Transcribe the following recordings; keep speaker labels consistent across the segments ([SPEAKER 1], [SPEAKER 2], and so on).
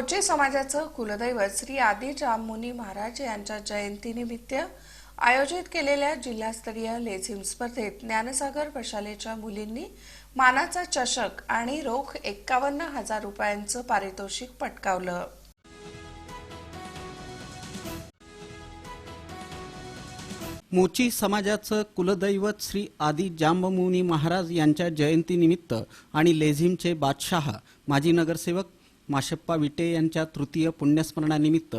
[SPEAKER 1] मोचे समाजाचं कुलदैवत श्री आदी जाममुनी महाराज यांच्या जयंतीनिमित्त आयोजित केलेल्या जिल्हास्तरीय लेझिम स्पर्धेत ज्ञानसागर प्रशालेच्या मुलींनी मानाचा चषक आणि रोख एक्कावन्न हजार रुपयांचं पारितोषिक पटकावलं.
[SPEAKER 2] मोची समाजाचं कुलदैवत श्री आदी जांबमुनी महाराज यांच्या जयंतीनिमित्त आणि लेझिमचे बादशहा माजी नगरसेवक माशप्पा विटे यांच्या तृतीय पुण्यस्मरणानिमित्त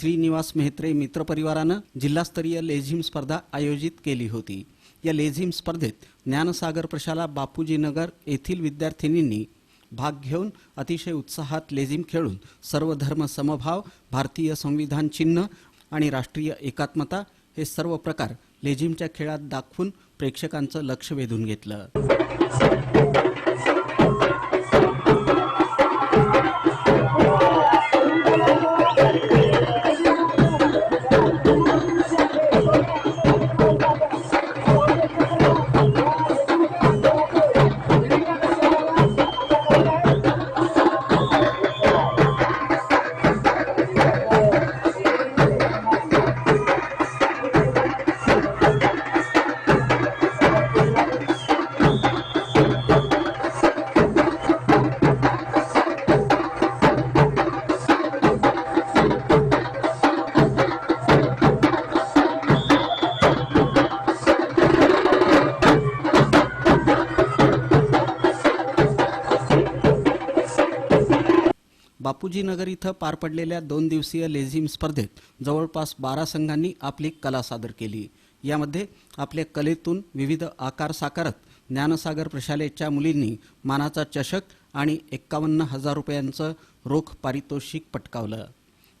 [SPEAKER 2] श्रीनिवास मेहत्रे मित्रपरिवारानं जिल्हास्तरीय लेझिम स्पर्धा आयोजित केली होती. या लेझिम स्पर्धेत ज्ञानसागर प्रशाला बापूजीनगर येथील विद्यार्थिनींनी भाग घेऊन अतिशय उत्साहात लेझिम खेळून सर्व धर्म समभाव भारतीय संविधान चिन्ह आणि राष्ट्रीय एकात्मता हे सर्व प्रकार लेझिमच्या खेळात दाखवून प्रेक्षकांचं लक्ष वेधून घेतलं. बापूजी नगर इथं पार पडलेल्या दोन दिवसीय लेझिम स्पर्धेत जवळपास बारा संघांनी आपली कला सादर केली. यामध्ये आपल्या कलेतून विविध आकार साकारत ज्ञानसागर प्रशालेच्या मुलींनी मानाचा चषक आणि एक्कावन्न हजार रुपयांचं रोख पारितोषिक पटकावलं.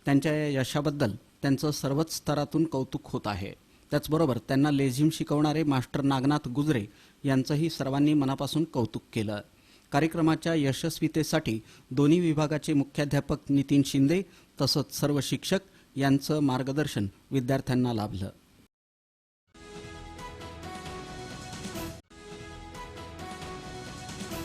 [SPEAKER 2] त्यांच्या या यशाबद्दल त्यांचं सर्वच स्तरातून कौतुक होत आहे. त्याचबरोबर त्यांना लेझिम शिकवणारे मास्टर नागनाथ गुजरे यांचंही सर्वांनी मनापासून कौतुक केलं. कार्यक्रमाच्या यशस्वीतेसाठी दोन्ही विभागाचे मुख्याध्यापक नितीन शिंदे तसंच सर्व शिक्षक यांचं मार्गदर्शन विद्यार्थ्यांना लाभलं.